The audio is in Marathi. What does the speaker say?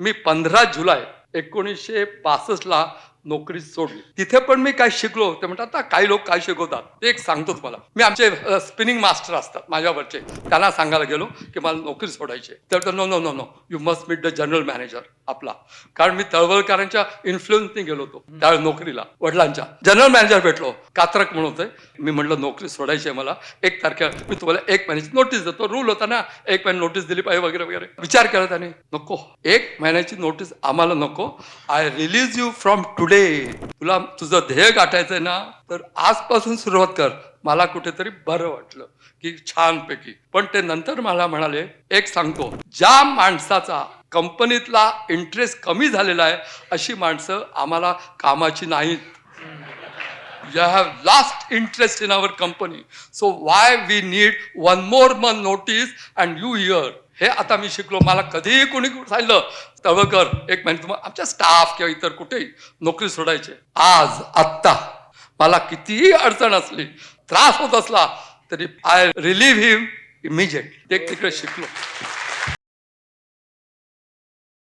मी पंधरा जुलै एकोणीसशे बासष्टला नोकरी सोडली. तिथे पण मी काय शिकलो ते म्हणतात ना काही लोक काय शिकवतात? ते एक सांगतो तुम्हाला. मी आमचे स्पिनिंग मास्टर असतात माझ्यावरचे. त्यांना सांगायला गेलो की मला नोकरी सोडायची तर no no no no you must meet the general manager आपला. कारण मी तळवळकरांच्या इन्फ्लुएन्सने गेलो होतो त्यावेळी नोकरीला वडिलांच्या. जनरल मॅनेजर भेटलो कात्रक म्हणून होते. मी म्हटलं नोकरी सोडायची आहे मला. एक तारखेला मी तुम्हाला एक महिन्याची नोटीस देतो. रूल होता ना एक महिना नोटीस दिली पाहिजे वगैरे वगैरे. विचार केला त्याने. नको. एक महिन्याची नोटीस आम्हाला नको. I release you from today तुला तुझं ध्येय गाठायचंय ना तर आजपासून सुरुवात कर. मला कुठेतरी बरं वाटलं की छानपैकी. पण ते नंतर मला म्हणाले एक सांगतो ज्या माणसाचा कंपनीतला इंटरेस्ट कमी झालेला आहे अशी माणसं आम्हाला कामाची नाहीत. You have last interest in our company so why we need one more month notice and you here? हे आता मी शिकलो. मला कधीही कोणी सांगितलं तळवकर एक महिने तुम्हाला आमच्या स्टाफ किंवा इतर कुठेही नोकरी सोडायचे. आज आत्ता मला कितीही अडचण असली त्रास होत असला तरी आय रिलीव्ह हिम इमिजिएट एक तिकडे शिकलो.